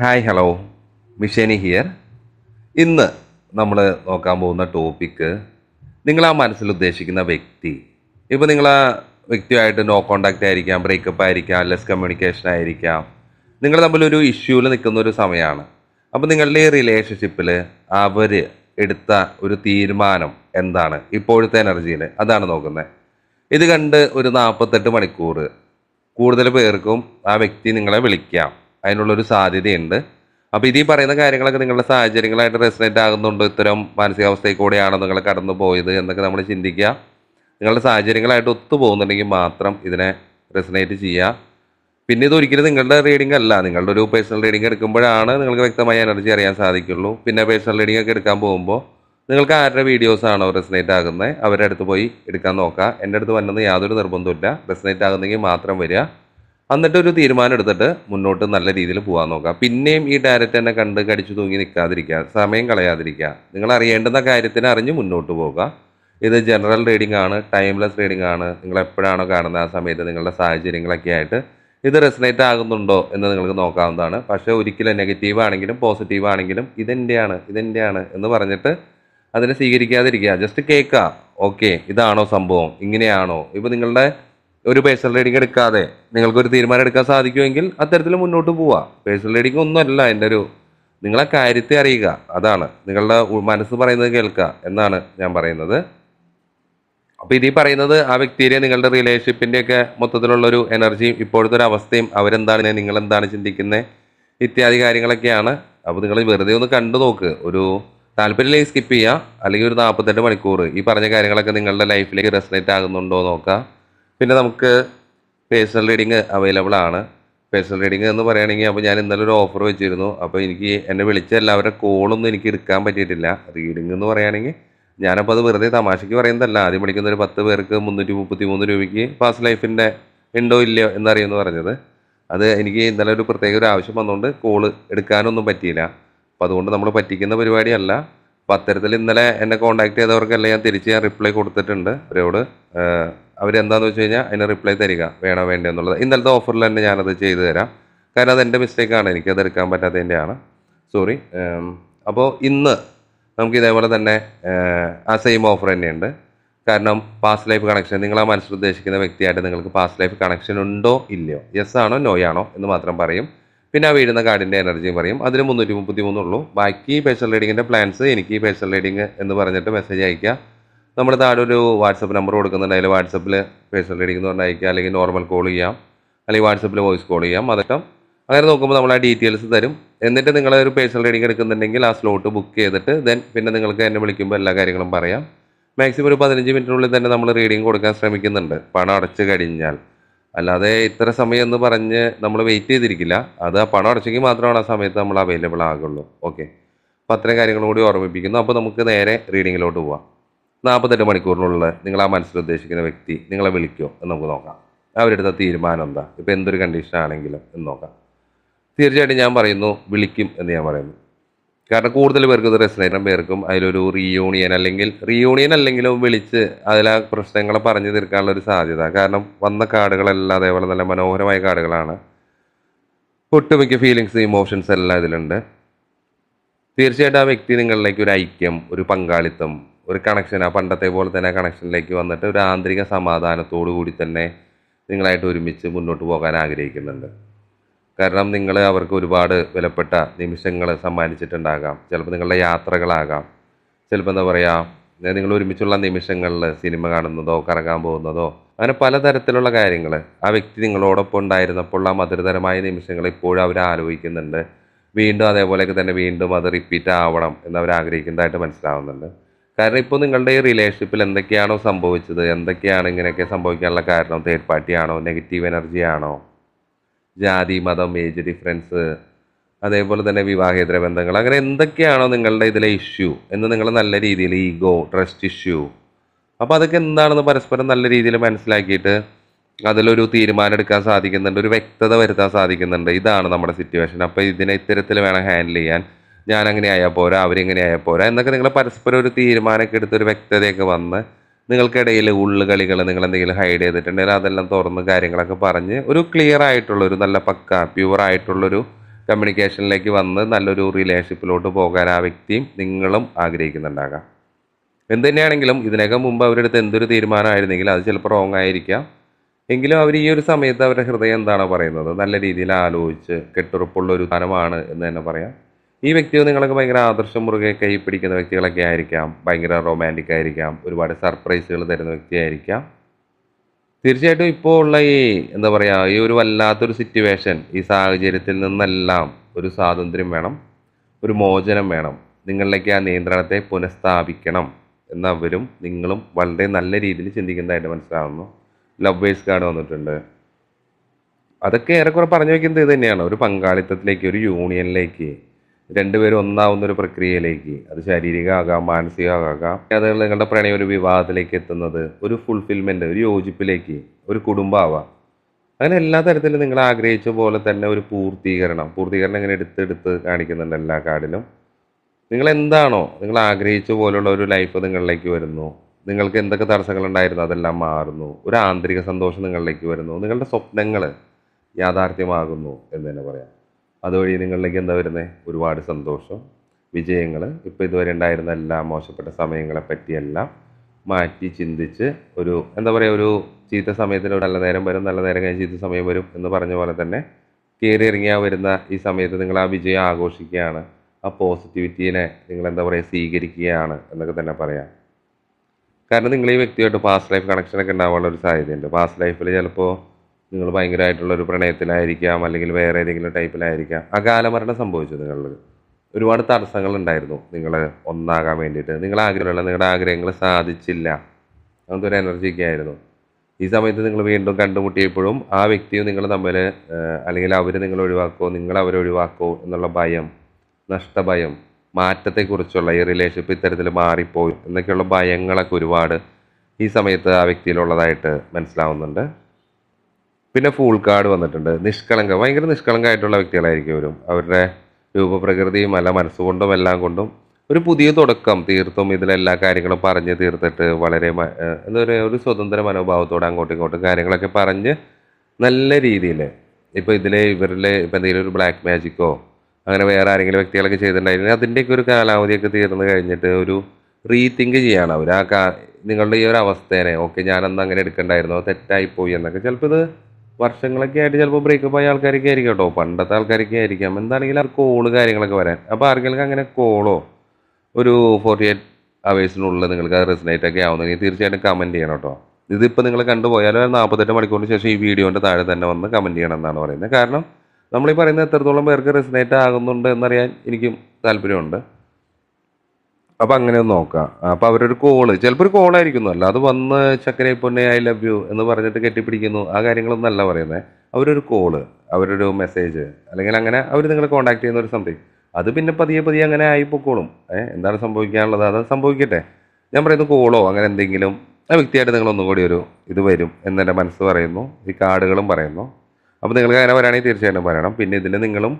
Hi hello മിഷേനി here ഇന്ന് നമ്മൾ നോക്കാൻ പോകുന്ന ടോപ്പിക്ക് നിങ്ങൾ ആ മനസ്സിൽ ഉദ്ദേശിക്കുന്ന വ്യക്തി. ഇപ്പോൾ നിങ്ങൾ ആ വ്യക്തിയുമായിട്ട് നോ കോണ്ടാക്റ്റ് ആയിരിക്കാം ബ്രേക്കപ്പ് ആയിരിക്കാം ലെസ് കമ്മ്യൂണിക്കേഷൻ ആയിരിക്കാം. നിങ്ങൾ തമ്മിലൊരു ഇഷ്യൂവിൽ നിൽക്കുന്ന ഒരു സമയമാണ് അപ്പോൾ നിങ്ങളുടെ ഈ റിലേഷൻഷിപ്പിൽ അവർ എടുത്ത ഒരു തീരുമാനം എന്താണ്? ഇപ്പോഴത്തെ എനർജിയിൽ അതാണ് നോക്കുന്നത് ഇത് കണ്ട് ഒരു നാൽപ്പത്തെട്ട് മണിക്കൂർ കൂടുതൽ പേർക്കും ആ വ്യക്തി നിങ്ങളെ വിളിക്കാം. അതിനുള്ളൊരു സാധ്യതയുണ്ട്. അപ്പോൾ ഇതീ പറയുന്ന കാര്യങ്ങളൊക്കെ നിങ്ങളുടെ സാഹചര്യങ്ങളായിട്ട് റെസിഡന്റ് ആകുന്നുണ്ടോ. ഇത്തരം മാനസികാവസ്ഥയിൽ കൂടെയാണോ നിങ്ങൾ കടന്നു പോയത് എന്നൊക്കെ നമ്മൾ ചിന്തിക്കുക. നിങ്ങളുടെ സാഹചര്യങ്ങളായിട്ട് ഒത്തു പോകുന്നുണ്ടെങ്കിൽ മാത്രം ഇതിനെ റെസിനേറ്റ് ചെയ്യുക. പിന്നെ ഇത് ഒരിക്കലും നിങ്ങളുടെ റീഡിംഗ് അല്ല. നിങ്ങളുടെ ഒരു പേഴ്സണൽ റീഡിംഗ് എടുക്കുമ്പോഴാണ് നിങ്ങൾക്ക് വ്യക്തമായ എനർജി അറിയാൻ സാധിക്കുള്ളൂ. പിന്നെ പേഴ്സണൽ റീഡിംഗ് ഒക്കെ എടുക്കാൻ പോകുമ്പോൾ നിങ്ങൾക്ക് ആരുടെ വീഡിയോസ് ആണോ റെസിനേറ്റ് ആകുന്നത്? അവരുടെ അടുത്ത് പോയി എടുക്കാൻ നോക്കുക. എന്റെ അടുത്ത് വന്നത് യാതൊരു നിർബന്ധമില്ല റെസിനേറ്റ് ആകുന്നെങ്കിൽ മാത്രം വരിക. എന്നിട്ട് ഒരു തീരുമാനം എടുത്തിട്ട് മുന്നോട്ട് നല്ല രീതിയിൽ പോകാൻ നോക്കുക പിന്നെയും ഈ ഡയറക്റ്റ് തന്നെ കണ്ട് കടിച്ചു തൂങ്ങി നിൽക്കാതിരിക്കുക സമയം കളയാതിരിക്കുക. നിങ്ങൾ അറിയേണ്ടുന്ന കാര്യത്തിന് അറിഞ്ഞ് മുന്നോട്ട് പോകുക ഇത് ജനറൽ റീഡിംഗ് ആണ് ടൈംലെസ് റീഡിംഗ് ആണ്. നിങ്ങൾ എപ്പോഴാണോ കാണുന്നത് ആ സമയത്ത് നിങ്ങളുടെ സാഹചര്യങ്ങളൊക്കെ ആയിട്ട് ഇത് റെസിനേറ്റ് ആകുന്നുണ്ടോ എന്ന് നിങ്ങൾക്ക് നോക്കാവുന്നതാണ്. പക്ഷേ ഒരിക്കലും നെഗറ്റീവ് ആണെങ്കിലും പോസിറ്റീവ് ആണെങ്കിലും ഇതെന്റെയാണ് ഇതെന്റെയാണ് എന്ന് പറഞ്ഞിട്ട് അതിനെ സ്വീകരിക്കാതിരിക്കുക. ജസ്റ്റ് കേൾക്കുക. ഓക്കെ ഇതാണോ സംഭവം? ഇങ്ങനെയാണോ? ഇപ്പോൾ നിങ്ങളുടെ ഒരു പേഴ്സണൽ റീഡിംഗ് എടുക്കാതെ നിങ്ങൾക്ക് ഒരു തീരുമാനം എടുക്കാൻ സാധിക്കുമെങ്കിൽ അത്തരത്തിൽ മുന്നോട്ട് പോവുക പേഴ്സണൽ റീഡിംഗ് ഒന്നുമല്ല എന്റെ ഒരു നിങ്ങളെ കാര്യത്തെ അറിയുക. അതാണ്. നിങ്ങളുടെ മനസ്സ് പറയുന്നത് കേൾക്കുക എന്നാണ് ഞാൻ പറയുന്നത്. അപ്പോൾ ഇതീ പറയുന്നത് ആ വ്യക്തിയെ നിങ്ങളുടെ റിലേഷൻഷിപ്പിന്റെയൊക്കെ മൊത്തത്തിലുള്ളൊരു എനർജിയും ഇപ്പോഴത്തെ ഒരു അവസ്ഥയും അവരെന്താണ് നിങ്ങൾ എന്താണ് ചിന്തിക്കുന്നത് ഇത്യാദി കാര്യങ്ങളൊക്കെയാണ്. അപ്പോൾ നിങ്ങൾ വെറുതെ ഒന്ന് കണ്ടു നോക്ക്. ഒരു താല്പര്യമില്ലെങ്കിൽ സ്കിപ്പ് ചെയ്യുക അല്ലെങ്കിൽ ഒരു നാൽപ്പത്തെട്ട് മണിക്കൂർ ഈ പറഞ്ഞ കാര്യങ്ങളൊക്കെ നിങ്ങളുടെ ലൈഫിലേക്ക് റെസനേറ്റ് ആകുന്നുണ്ടോ നോക്കുക പിന്നെ നമുക്ക് പേഴ്സണൽ റീഡിങ് അവൈലബിൾ ആണ്. പേഴ്സണൽ റീഡിങ് എന്ന് പറയുകയാണെങ്കിൽ അപ്പോൾ ഞാൻ ഇന്നലെ ഒരു ഓഫർ വെച്ചിരുന്നു. അപ്പോൾ എനിക്ക് എന്നെ വിളിച്ച എല്ലാവരുടെ കോളൊന്നും എനിക്ക് എടുക്കാൻ പറ്റിയിട്ടില്ല. റീഡിങ് എന്ന് പറയുകയാണെങ്കിൽ ഞാനപ്പോൾ അത് വെറുതെ തമാശയ്ക്ക് പറയുന്നതല്ല. ആദ്യം പഠിക്കുന്ന ഒരു പത്ത് പേർക്ക് മുന്നൂറ്റി മുപ്പത്തി മൂന്ന് രൂപയ്ക്ക് പാസ് ലൈഫിന്റെ ഉണ്ടോ ഇല്ലയോ എന്നറിയുമെന്ന് പറഞ്ഞത്. അത് എനിക്ക് ഇന്നലെ ഒരു പ്രത്യേക ഒരു ആവശ്യം വന്നുകൊണ്ട് കോൾ എടുക്കാനൊന്നും പറ്റിയില്ല. അപ്പോൾ അതുകൊണ്ട് നമ്മൾ പറ്റിക്കുന്ന പരിപാടിയല്ല. അപ്പോൾ അത്തരത്തിൽ ഇന്നലെ എന്നെ കോൺടാക്ട് ചെയ്തവർക്കെല്ലാം ഞാൻ തിരിച്ച് ഞാൻ റിപ്ലൈ കൊടുത്തിട്ടുണ്ട്. അവരോട് ആഹ് അവരെന്താന്ന് വെച്ച് കഴിഞ്ഞാൽ അതിന് റിപ്ലൈ തരിക. വേണോ വേണ്ടോ എന്നുള്ളത്. ഇന്നലത്തെ ഓഫറിൽ തന്നെ ഞാനത് ചെയ്തു തരാം. കാരണം അത് എന്റെ മിസ്റ്റേക്കാണ് അത് എടുക്കാൻ പറ്റാത്തതിന്റെയാണ് സോറി അപ്പോൾ ഇന്ന് നമുക്ക് ഇതേപോലെ തന്നെ ആ സെയിം ഓഫർ തന്നെയുണ്ട്. കാരണം പാസ് ലൈഫ് കണക്ഷൻ നിങ്ങൾ ആ മനസ്സിൽ ഉദ്ദേശിക്കുന്ന വ്യക്തിയായിട്ട് നിങ്ങൾക്ക് പാസ് ലൈഫ് കണക്ഷൻ ഉണ്ടോ ഇല്ലയോ? യെസ് ആണോ? നോ ആണോ? എന്ന് മാത്രം പറയും. പിന്നെ ആ വീഴുന്ന കാർഡിന്റെ എനർജിയും പറയും. അതിന് മുന്നൂറ്റി മുപ്പത്തി മൂന്നുള്ളൂ ബാക്കി പേഴ്സണൽ റീഡിങ്ങിന്റെ പ്ലാൻസ് എനിക്ക് പേഴ്സണൽ റീഡിങ് എന്ന് പറഞ്ഞിട്ട് മെസ്സേജ് അയക്കുക നമ്മുടെ താഴെ ഒരു വാട്സപ്പ് നമ്പർ കൊടുക്കുന്നുണ്ട്. അതിൽ വാട്സപ്പിൽ പേഴ്സണൽ റീഡിംഗ് എന്ന് പറഞ്ഞാൽ അയക്കുക അല്ലെങ്കിൽ നോർമൽ കോൾ ചെയ്യാം. അല്ലെങ്കിൽ വാട്സപ്പിൽ വോയിസ് കോൾ ചെയ്യാം. അതൊക്കെ അങ്ങനെ നോക്കുമ്പോൾ നമ്മൾ ആ ഡീറ്റെയിൽസ് തരും. എന്നിട്ട് നിങ്ങൾ ഒരു പേഴ്സണൽ റീഡിംഗ് എടുക്കുന്നുണ്ടെങ്കിൽ ആ സ്ലോട്ട് ബുക്ക് ചെയ്തിട്ട് ദെൻ പിന്നെ നിങ്ങൾക്ക് എന്നെ വിളിക്കുമ്പോൾ എല്ലാ കാര്യങ്ങളും പറയാം. മാക്സിമം ഒരു പതിനഞ്ച് മിനിറ്റിനുള്ളിൽ തന്നെ നമ്മൾ റീഡിങ് കൊടുക്കാൻ ശ്രമിക്കുന്നുണ്ട്. പണം അടച്ചു കഴിഞ്ഞാൽ. അല്ലാതെ ഇത്ര സമയം എന്ന് പറഞ്ഞ് നമ്മൾ വെയിറ്റ് ചെയ്തിരിക്കില്ല. അത് ആ പണം അടച്ചെങ്കിൽ മാത്രമാണ് ആ സമയത്ത് നമ്മൾ അവൈലബിൾ ആകുള്ളൂ. ഓക്കെ അപ്പോൾ അത്രയും കാര്യങ്ങളും കൂടി ഓർമ്മിപ്പിക്കുന്നു. അപ്പോൾ നമുക്ക് നേരെ റീഡിങ്ങിലോട്ട് പോവാം. നാൽപ്പത്തെട്ട് മണിക്കൂറിനുള്ളിൽ നിങ്ങൾ ആ മനസ്സിൽ ഉദ്ദേശിക്കുന്ന വ്യക്തി നിങ്ങളെ വിളിക്കുമോ എന്ന് നമുക്ക് നോക്കാം. അവരെടുത്ത തീരുമാനം എന്താ? ഇപ്പോൾ എന്തൊരു കണ്ടീഷൻ ആണെങ്കിലും എന്ന് നോക്കാം. തീർച്ചയായിട്ടും ഞാൻ പറയുന്നു വിളിക്കും എന്ന് ഞാൻ പറയുന്നു. കാരണം കൂടുതൽ പേർക്ക് ഇത് റെസിനേറ്റം പേർക്കും അതിലൊരു റീയൂണിയൻ അല്ലെങ്കിൽ റീയൂണിയൻ അല്ലെങ്കിലും വിളിച്ച് അതിലാ പ്രശ്നങ്ങളെ പറഞ്ഞു തീർക്കാനുള്ള ഒരു സാധ്യത. കാരണം വന്ന കാർഡുകളെല്ലാം അതേപോലെ നല്ല മനോഹരമായ കാർഡുകളാണ്. ഒട്ടുമിക്ക ഫീലിങ്സ് ഇമോഷൻസ് എല്ലാം ഇതിലുണ്ട്. തീർച്ചയായിട്ടും ആ വ്യക്തി നിങ്ങളിലേക്ക് ഒരു ഐക്യം ഒരു പങ്കാളിത്തം ഒരു കണക്ഷൻ ആ പണ്ടത്തെ പോലെ തന്നെ കണക്ഷനിലേക്ക് വന്നിട്ട് ഒരു ആന്തരിക സമാധാനത്തോടു കൂടി തന്നെ നിങ്ങളായിട്ട് ഒരുമിച്ച് മുന്നോട്ട് പോകാൻ ആഗ്രഹിക്കുന്നുണ്ട്. കാരണം നിങ്ങൾ അവർക്ക് ഒരുപാട് വിലപ്പെട്ട നിമിഷങ്ങൾ സമ്മാനിച്ചിട്ടുണ്ടാകാം. ചിലപ്പോൾ നിങ്ങളുടെ യാത്രകളാകാം. ചിലപ്പോൾ എന്താ പറയുക നിങ്ങൾ ഒരുമിച്ചുള്ള നിമിഷങ്ങളിൽ സിനിമ കാണുന്നതോ കറങ്ങാൻ പോകുന്നതോ അങ്ങനെ പലതരത്തിലുള്ള കാര്യങ്ങൾ ആ വ്യക്തി നിങ്ങളോടൊപ്പം ഉണ്ടായിരുന്നപ്പോൾ ആ മധുരതരമായ നിമിഷങ്ങൾ ഇപ്പോഴും അവർ ആലോചിക്കുന്നുണ്ട്. വീണ്ടും അതേപോലെയൊക്കെ തന്നെ വീണ്ടും അത് റിപ്പീറ്റ് ആവണം എന്ന് അവർ ആഗ്രഹിക്കുന്നതായിട്ട് മനസ്സിലാവുന്നുണ്ട്. കാരണം ഇപ്പോൾ നിങ്ങളുടെ ഈ റിലേഷൻഷിപ്പിൽ എന്തൊക്കെയാണോ സംഭവിച്ചത്? എന്തൊക്കെയാണ് ഇങ്ങനെയൊക്കെ സംഭവിക്കാനുള്ള കാരണം? തേർഡ് പാർട്ടി ആണോ? നെഗറ്റീവ് എനർജി ആണോ? ജാതി മതം ഏജ് ഡിഫറൻസ് അതേപോലെ തന്നെ വിവാഹേതര ബന്ധങ്ങൾ. അങ്ങനെ എന്തൊക്കെയാണോ നിങ്ങളുടെ ഇതിലെ ഇഷ്യൂ എന്ന് നിങ്ങൾ നല്ല രീതിയിൽ ഈഗോ ട്രസ്റ്റ് ഇഷ്യൂ അപ്പോൾ അതൊക്കെ എന്താണെന്ന് പരസ്പരം നല്ല രീതിയിൽ മനസ്സിലാക്കിയിട്ട് അതിലൊരു തീരുമാനം എടുക്കാൻ സാധിക്കുന്നുണ്ട് ഒരു വ്യക്തത വരുത്താൻ സാധിക്കുന്നുണ്ട്. ഇതാണ് നമ്മുടെ സിറ്റുവേഷൻ അപ്പോൾ ഇതിനെ ഇത്തരത്തിൽ വേണം ഹാൻഡിൽ ചെയ്യാൻ. ഞാൻ അങ്ങനെ ആയാൽ പോരാ അവരിങ്ങനെ ആയാൽ പോരാ എന്നൊക്കെ നിങ്ങൾ പരസ്പരം ഒരു തീരുമാനമൊക്കെ എടുത്ത് ഒരു വ്യക്തതയൊക്കെ വന്ന് നിങ്ങൾക്കിടയിൽ ഉള്ളുകളികൾ നിങ്ങൾ എന്തെങ്കിലും ഹൈഡ് ചെയ്തിട്ടുണ്ടെങ്കിൽ അതെല്ലാം തുറന്ന് കാര്യങ്ങളൊക്കെ പറഞ്ഞ് ഒരു ക്ലിയർ ആയിട്ടുള്ളൊരു നല്ല പക്ക പ്യുവർ ആയിട്ടുള്ളൊരു കമ്മ്യൂണിക്കേഷനിലേക്ക് വന്ന് നല്ലൊരു റിലേഷൻഷിപ്പിലോട്ട് പോകാൻ ആ വ്യക്തിയും നിങ്ങളും ആഗ്രഹിക്കുന്നുണ്ടാകാം. എന്ത് തന്നെയാണെങ്കിലും ഇതിനകം മുമ്പ് അവരുടെ അടുത്ത് എന്തൊരു തീരുമാനമായിരുന്നെങ്കിൽ അത് ചിലപ്പോൾ റോങ് ആയിരിക്കാം. എങ്കിലും അവർ ഈ ഒരു സമയത്ത് അവരുടെ ഹൃദയം എന്താണോ പറയുന്നത്? നല്ല രീതിയിൽ ആലോചിച്ച് കെട്ടുറപ്പുള്ള ഒരു സ്ഥാനമാണ് എന്ന് തന്നെ പറയാം. ഈ വ്യക്തികൾ നിങ്ങൾക്ക് ഭയങ്കര ആദർശം മുറുകെ കൈ പിടിക്കുന്ന വ്യക്തികളൊക്കെ ആയിരിക്കാം. ഭയങ്കര റൊമാന്റിക് ആയിരിക്കാം. ഒരുപാട് സർപ്രൈസുകൾ തരുന്ന വ്യക്തിയായിരിക്കാം തീർച്ചയായിട്ടും ഇപ്പോൾ ഉള്ള ഈ എന്താ പറയുക ഈ ഒരു വല്ലാത്തൊരു സിറ്റുവേഷൻ ഈ സാഹചര്യത്തിൽ നിന്നെല്ലാം ഒരു സ്വാതന്ത്ര്യം വേണം ഒരു മോചനം വേണം. നിങ്ങളിലേക്ക് ആ നിയന്ത്രണത്തെ പുനഃസ്ഥാപിക്കണം എന്നവരും നിങ്ങളും വളരെ നല്ല രീതിയിൽ ചിന്തിക്കുന്നതായിട്ട് മനസ്സിലാവുന്നു. ലവേഴ്സ് കാർഡ് വന്നിട്ടുണ്ട്. അതൊക്കെ ഏറെക്കുറെ പറഞ്ഞു വയ്ക്കുന്നത് ഇത് തന്നെയാണ്. ഒരു പങ്കാളിത്തത്തിലേക്ക് ഒരു യൂണിയനിലേക്ക് രണ്ടുപേരും ഒന്നാവുന്ന ഒരു പ്രക്രിയയിലേക്ക് അത് ശാരീരികമാകാം മാനസികമാകാം. അത് നിങ്ങളുടെ പ്രണയം ഒരു വിവാഹത്തിലേക്ക് എത്തുന്നത് ഒരു ഫുൾഫിൽമെന്റ് ഒരു യോജിപ്പിലേക്ക് ഒരു കുടുംബമാവാം. അങ്ങനെ എല്ലാ തരത്തിലും നിങ്ങൾ ആഗ്രഹിച്ച പോലെ തന്നെ ഒരു പൂർത്തീകരണം പൂർത്തീകരണം ഇങ്ങനെ എടുത്തെടുത്ത് കാണിക്കുന്നുണ്ട് എല്ലാ കാർഡിലും. നിങ്ങൾ എന്താണോ നിങ്ങൾ ആഗ്രഹിച്ച പോലുള്ള ഒരു ലൈഫ് നിങ്ങളിലേക്ക് വരുന്നു. നിങ്ങൾക്ക് എന്തൊക്കെ തടസ്സങ്ങളുണ്ടായിരുന്നു അതെല്ലാം മാറുന്നു. ഒരു ആന്തരിക സന്തോഷം നിങ്ങളിലേക്ക് വരുന്നു. നിങ്ങളുടെ സ്വപ്നങ്ങൾ യാഥാർത്ഥ്യമാകുന്നു എന്ന് തന്നെ പറയാം. അതുവഴി നിങ്ങളിലേക്ക് എന്താ വരുന്നത് ഒരുപാട് സന്തോഷം. വിജയങ്ങൾ ഇപ്പോൾ ഇതുവരെ ഉണ്ടായിരുന്ന എല്ലാ മോശപ്പെട്ട സമയങ്ങളെ പറ്റിയെല്ലാം മാറ്റി ചിന്തിച്ച് ഒരു എന്താ പറയുക ഒരു ചീത്ത സമയത്തിന് ഒരു നല്ല നേരം വരും നല്ല നേരം കഴിഞ്ഞ് ചീത്ത സമയം വരും എന്ന് പറഞ്ഞ പോലെ തന്നെ കയറി ഇറങ്ങിയാൽ വരുന്ന ഈ സമയത്ത് നിങ്ങൾ ആ വിജയം ആഘോഷിക്കുകയാണ്. ആ പോസിറ്റിവിറ്റീനെ നിങ്ങൾ എന്താ പറയുക സ്വീകരിക്കുകയാണ് എന്നൊക്കെ തന്നെ പറയാം. കാരണം നിങ്ങൾ ഈ വ്യക്തിയായിട്ട് പാസ്റ്റ് ലൈഫ് കണക്ഷനൊക്കെ ഉണ്ടാവാനുള്ള ഒരു സാധ്യതയുണ്ട്. പാസ്റ്റ് ലൈഫിൽ ചിലപ്പോൾ നിങ്ങൾ ഭയങ്കരമായിട്ടുള്ളൊരു പ്രണയത്തിലായിരിക്കാം അല്ലെങ്കിൽ വേറെ ഏതെങ്കിലും ടൈപ്പിലായിരിക്കാം. അകാലമരണം സംഭവിച്ചു നിങ്ങളിൽ ഒരുപാട് തടസ്സങ്ങൾ ഉണ്ടായിരുന്നു നിങ്ങൾ ഒന്നാകാൻ വേണ്ടിയിട്ട്. നിങ്ങൾ ആഗ്രഹമുള്ള നിങ്ങളുടെ ആഗ്രഹങ്ങൾ സാധിച്ചില്ല. അങ്ങനത്തെ ഒരു എനർജിയൊക്കെ ആയിരുന്നു. ഈ സമയത്ത് നിങ്ങൾ വീണ്ടും കണ്ടുമുട്ടിയപ്പോഴും ആ വ്യക്തിയും നിങ്ങൾ തമ്മിൽ അല്ലെങ്കിൽ അവർ നിങ്ങൾ ഒഴിവാക്കോ നിങ്ങൾ അവരെ ഒഴിവാക്കോ എന്നുള്ള ഭയം നഷ്ടഭയം മാറ്റത്തെക്കുറിച്ചുള്ള ഈ റിലേഷൻഷിപ്പ് ഇത്തരത്തിൽ മാറിപ്പോയി എന്നൊക്കെയുള്ള ഭയങ്ങളൊക്കെ ഒരുപാട് ഈ സമയത്ത് ആ വ്യക്തിയിലുള്ളതായിട്ട് മനസ്സിലാവുന്നുണ്ട്. പിന്നെ ഫൂൾ കാർഡ് വന്നിട്ടുണ്ട്. നിഷ്കളങ്ക ഭയങ്കര നിഷ്കളങ്കമായിട്ടുള്ള വ്യക്തികളായിരിക്കും അവരും അവരുടെ രൂപപ്രകൃതിയും അല്ല മനസ്സുകൊണ്ടും എല്ലാം കൊണ്ടും ഒരു പുതിയ തുടക്കം തീർത്തും ഇതിലെല്ലാ കാര്യങ്ങളും പറഞ്ഞ് തീർത്തിട്ട് വളരെ എന്താ പറയുക ഒരു സ്വതന്ത്ര മനോഭാവത്തോടെ അങ്ങോട്ടും ഇങ്ങോട്ടും കാര്യങ്ങളൊക്കെ പറഞ്ഞ് നല്ല രീതിയിൽ ഇപ്പോൾ ഇതിലെ ഇവരിലെ ഇപ്പം എന്തെങ്കിലും ഒരു ബ്ലാക്ക് മാജിക്കോ അങ്ങനെ വേറെ ആരെങ്കിലും വ്യക്തികളൊക്കെ ചെയ്തിട്ടുണ്ടായിരുന്നു അതിന്റെയൊക്കെ ഒരു കാലാവധിയൊക്കെ തീർന്നു കഴിഞ്ഞിട്ട് ഒരു റീതിങ്ക് ചെയ്യണം അവർ ആ നിങ്ങളുടെ ഈ ഒരു അവസ്ഥേനെ ഓക്കെ ഞാനന്ന് അങ്ങനെ എടുക്കണ്ടായിരുന്നോ തെറ്റായിപ്പോയി എന്നൊക്കെ. ചിലപ്പോൾ ഇത് വർഷങ്ങളൊക്കെ ആയിട്ട് ചിലപ്പോൾ ബ്രേക്കപ്പ് ആയ ആൾക്കാരൊക്കെ ആയിരിക്കും കേട്ടോ. പണ്ടത്തെ ആൾക്കാരൊക്കെ ആയിരിക്കാം. എന്താണെങ്കിൽ അവർക്ക് കോൾ കാര്യങ്ങളൊക്കെ വരാൻ. അപ്പോൾ ആർക്കെങ്കിലും അങ്ങനെ കോളോ ഒരു ഫോർട്ടി എയ്റ്റ് അവേഴ്സിനുള്ളിൽ നിങ്ങൾക്ക് അത് റെസിനേറ്റ് ഒക്കെ ആവുന്നെങ്കിൽ തീർച്ചയായിട്ടും കമന്റ് ചെയ്യണം കേട്ടോ. ഇതിപ്പോൾ നിങ്ങൾ കണ്ടുപോയാലോ നാൽപ്പത്തെട്ട് മണിക്കൂറിന് ശേഷം ഈ വീഡിയോന്റെ താഴെ തന്നെ വന്ന് കമന്റ് ചെയ്യണം എന്നാണ് പറയുന്നത്. കാരണം നമ്മളീ പറയുന്നത് എത്രത്തോളം പേർക്ക് റെസിനേറ്റ് ആകുന്നുണ്ട് എന്നറിയാൻ എനിക്കും താല്പര്യമുണ്ട്. അപ്പോൾ അങ്ങനെ നോക്കാം. അപ്പൊ അവരൊരു കോൾ ചിലപ്പോൾ ഒരു കോളായിരിക്കുന്നു അല്ല അത് വന്ന് ചക്കരെ പൊന്നെ ഐ ലവ് യു എന്ന് പറഞ്ഞിട്ട് കെട്ടിപ്പിടിക്കുന്നു. ആ കാര്യങ്ങളൊന്നല്ല പറയുന്നത് അവരൊരു കോൾ അവരൊരു മെസ്സേജ് അല്ലെങ്കിൽ അങ്ങനെ അവർ നിങ്ങളെ കോൺടാക്ട് ചെയ്യുന്ന ഒരു സംതിങ് അത് പിന്നെ പതിയെ പതിയെ അങ്ങനെ ആയി പൊക്കോളും. ഏഹ് എന്താണ് സംഭവിക്കാനുള്ളത്? അത് സംഭവിക്കട്ടെ. ഞാൻ പറയുന്നത് കോളോ അങ്ങനെ എന്തെങ്കിലും ആ വ്യക്തിയായിട്ട് നിങ്ങൾ ഒന്നും കൂടി ഒരു ഇത് വരും എന്നെന്റെ മനസ്സ് പറയുന്നു. ഈ കാർഡുകളും പറയുന്നു. അപ്പോൾ നിങ്ങൾക്ക് അങ്ങനെ വരാണെങ്കിൽ തീർച്ചയായിട്ടും പറയണം. പിന്നെ ഇതിൽ നിങ്ങളും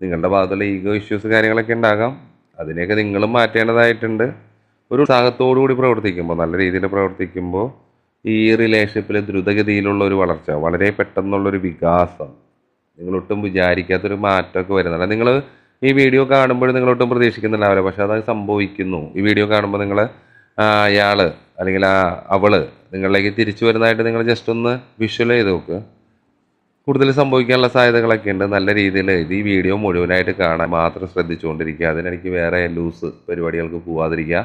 നിങ്ങളുടെ ഭാഗത്തുള്ള ഈഗോ ഇഷ്യൂസ് കാര്യങ്ങളൊക്കെ ഉണ്ടാകാം. അതിനെയൊക്കെ നിങ്ങളും മാറ്റേണ്ടതായിട്ടുണ്ട്. ഒരു ഉത്സാഹത്തോടു കൂടി പ്രവർത്തിക്കുമ്പോൾ നല്ല രീതിയിൽ പ്രവർത്തിക്കുമ്പോൾ ഈ റിലേഷൻഷിപ്പിൽ ദ്രുതഗതിയിലുള്ള ഒരു വളർച്ച വളരെ പെട്ടെന്നുള്ളൊരു വികാസം നിങ്ങളൊട്ടും വിചാരിക്കാത്തൊരു മാറ്റമൊക്കെ വരുന്നുണ്ട്. നിങ്ങൾ ഈ വീഡിയോ കാണുമ്പോൾ നിങ്ങളൊട്ടും പ്രതീക്ഷിക്കുന്നുണ്ടാവില്ല പക്ഷെ അത് സംഭവിക്കുന്നു. ഈ വീഡിയോ കാണുമ്പോൾ നിങ്ങൾ അയാൾ അല്ലെങ്കിൽ ആ അവൾ നിങ്ങളിലേക്ക് തിരിച്ചു വരുന്നതായിട്ട് നിങ്ങൾ ജസ്റ്റ് ഒന്ന് വിഷ്വൽ ചെയ്ത് നോക്ക്. കൂടുതൽ സംഭവിക്കാനുള്ള സാധ്യതകളൊക്കെ ഉണ്ട്. നല്ല രീതിയിൽ ഈ വീഡിയോ മുഴുവനായിട്ട് കാണാൻ മാത്രം ശ്രദ്ധിച്ചുകൊണ്ടിരിക്കുക. അതിനിടയ്ക്ക് വേറെ ലൂസ് പരിപാടികൾക്ക് പോവാതിരിക്കുക.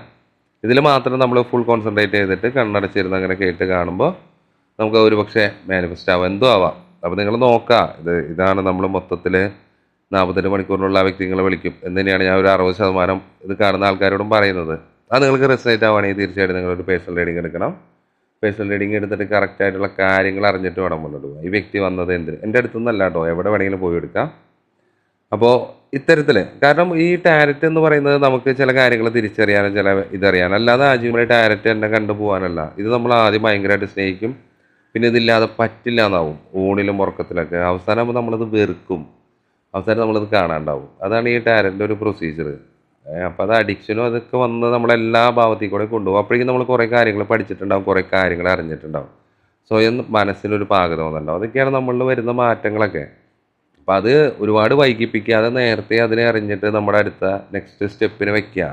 ഇതിൽ മാത്രം നമ്മൾ ഫുൾ കോൺസെൻട്രേറ്റ് ചെയ്തിട്ട് കണ്ണടച്ചിരുന്ന് അങ്ങനെ കേട്ട് കാണുമ്പോൾ നമുക്ക് ഒരു പക്ഷേ മാനിഫെസ്റ്റ് ആവാം. എന്തോ ആവാം. അപ്പോൾ നിങ്ങൾ നോക്കുക. ഇത് ഇതാണ് നമ്മൾ മൊത്തത്തിൽ നാൽപ്പത്തെട്ട് മണിക്കൂറിനുള്ള വ്യക്തി വ്യക്തികളെ വിളിക്കും. എന്ന് തന്നെയാണ് ഞാൻ ഒരു അറുപത് ശതമാനം ഇത് കാണുന്ന ആൾക്കാരോടും പറയുന്നത്. അത് നിങ്ങൾക്ക് റിസൈറ്റ് ആവുകയാണെങ്കിൽ തീർച്ചയായിട്ടും നിങ്ങളൊരു പേഴ്സണൽ റീഡിംഗ് എടുക്കണം. പേഴ്സണൽ റീഡിങ് എടുത്തിട്ട് കറക്റ്റ് ആയിട്ടുള്ള കാര്യങ്ങൾ അറിഞ്ഞിട്ട് വേണം മുന്നോട്ട് പോകാം ഈ വ്യക്തി വന്നത് എന്തിന്? എന്റെ അടുത്തുനിന്നല്ല കേട്ടോ. എവിടെ വേണമെങ്കിലും പോയി എടുക്കാം. അപ്പോൾ ഇത്തരത്തിൽ കാരണം ഈ ടാരറ്റ് എന്ന് പറയുന്നത് നമുക്ക് ചില കാര്യങ്ങൾ തിരിച്ചറിയാനും ചില ഇതറിയാനും. അല്ലാതെ ആദ്യമേ ടാരറ്റ് എന്നെ കണ്ടു പോകാനല്ല ഇത് നമ്മൾ ആദ്യം ഭയങ്കരമായിട്ട് സ്നേഹിക്കും. പിന്നെ ഇതില്ലാതെ പറ്റില്ല എന്നാവും. ഊണിലും ഉറക്കത്തിലൊക്കെ. അവസാനമാകുമ്പോൾ നമ്മളത് വെറുക്കും. അവസാനം നമ്മളത് കാണാണ്ടാവും. അതാണ് ഈ ടാരന്റെ ഒരു പ്രൊസീജിയർ അപ്പോൾ അത് അഡിക്ഷനും അതൊക്കെ വന്ന് നമ്മളെല്ലാ ഭാവത്തിൽ കൂടെ കൊണ്ടുപോകും. അപ്പോഴേക്കും നമ്മൾ കുറേ കാര്യങ്ങൾ പഠിച്ചിട്ടുണ്ടാവും കുറേ കാര്യങ്ങൾ അറിഞ്ഞിട്ടുണ്ടാവും. സ്വയം മനസ്സിലൊരു പാകത വന്നിട്ടുണ്ടാവും അതൊക്കെയാണ് നമ്മളിൽ വരുന്ന മാറ്റങ്ങളൊക്കെ. അപ്പം അത് ഒരുപാട് വൈകിപ്പിക്കാതെ നേരത്തെ അതിനെ അറിഞ്ഞിട്ട് നമ്മുടെ അടുത്ത നെക്സ്റ്റ് സ്റ്റെപ്പിന് വെക്കുക.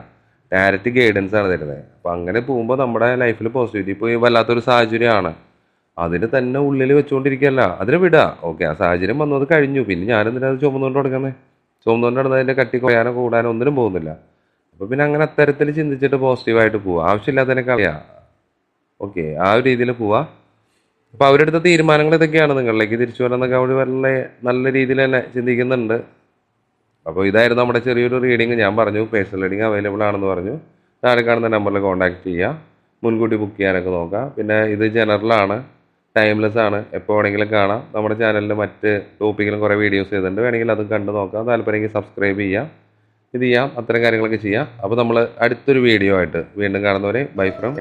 ഡയറക്റ്റ് ഗൈഡൻസ് ആണ് തരുന്നത്. അപ്പം അങ്ങനെ പോകുമ്പോൾ നമ്മുടെ ലൈഫിൽ പോസിറ്റിവിറ്റി ഇപ്പോൾ വല്ലാത്തൊരു സാഹചര്യമാണ്. അതിന് തന്നെ ഉള്ളിൽ വെച്ചുകൊണ്ടിരിക്കുകയല്ല അതിനെ വിടുക. ഓക്കെ ആ സാഹചര്യം വന്നത് കഴിഞ്ഞു. പിന്നെ ഞാനെന്തിനാ അത് ചുമന്നുകൊണ്ട് കൊടുക്കുന്നത് ചുമന്നുകൊണ്ട് അതിന്റെ കട്ടി കുറയാനോ കൂടാനോ ഒന്നിനും പോകുന്നില്ല. അപ്പോൾ പിന്നെ അങ്ങനെ അത്തരത്തിൽ ചിന്തിച്ചിട്ട് പോസിറ്റീവായിട്ട് പോവുക ആവശ്യമില്ലാത്തതിനെ കളയാം ഓക്കെ ആ ഒരു രീതിയിൽ പോവുക അപ്പോൾ അവരെടുത്ത തീരുമാനങ്ങൾ ഇതൊക്കെയാണ് നിങ്ങളിലേക്ക് തിരിച്ചു വരാനൊക്കെ അവർ വളരെ നല്ല രീതിയിൽ തന്നെ ചിന്തിക്കുന്നുണ്ട്. അപ്പോൾ ഇതായിരുന്നു നമ്മുടെ ചെറിയൊരു റീഡിങ് ഞാൻ പറഞ്ഞു പേഴ്സണൽ റീഡിങ് അവൈലബിൾ ആണെന്ന് പറഞ്ഞു. താഴെ കാണുന്ന നമ്പറിൽ കോൺടാക്ട് ചെയ്യുക മുൻകൂട്ടി ബുക്ക് ചെയ്യാനൊക്കെ നോക്കാം. പിന്നെ ഇത് ജനറലാണ് ടൈംലെസ് ആണ്. എപ്പോൾ വേണമെങ്കിലും കാണാം. നമ്മുടെ ചാനലിൽ മറ്റ് ടോപ്പിക്കിലും കുറേ വീഡിയോസ് ചെയ്തിട്ടുണ്ട്. വേണമെങ്കിൽ അതും കണ്ടു നോക്കാം. താല്പര്യമെങ്കിൽ സബ്സ്ക്രൈബ് ചെയ്യാം. ഇത് ചെയ്യാം. അത്തരം കാര്യങ്ങളൊക്കെ ചെയ്യാം. അപ്പോൾ നമ്മൾ അടുത്തൊരു വീഡിയോ ആയിട്ട് വീണ്ടും കാണുന്നവരെ ബൈ ഫ്രം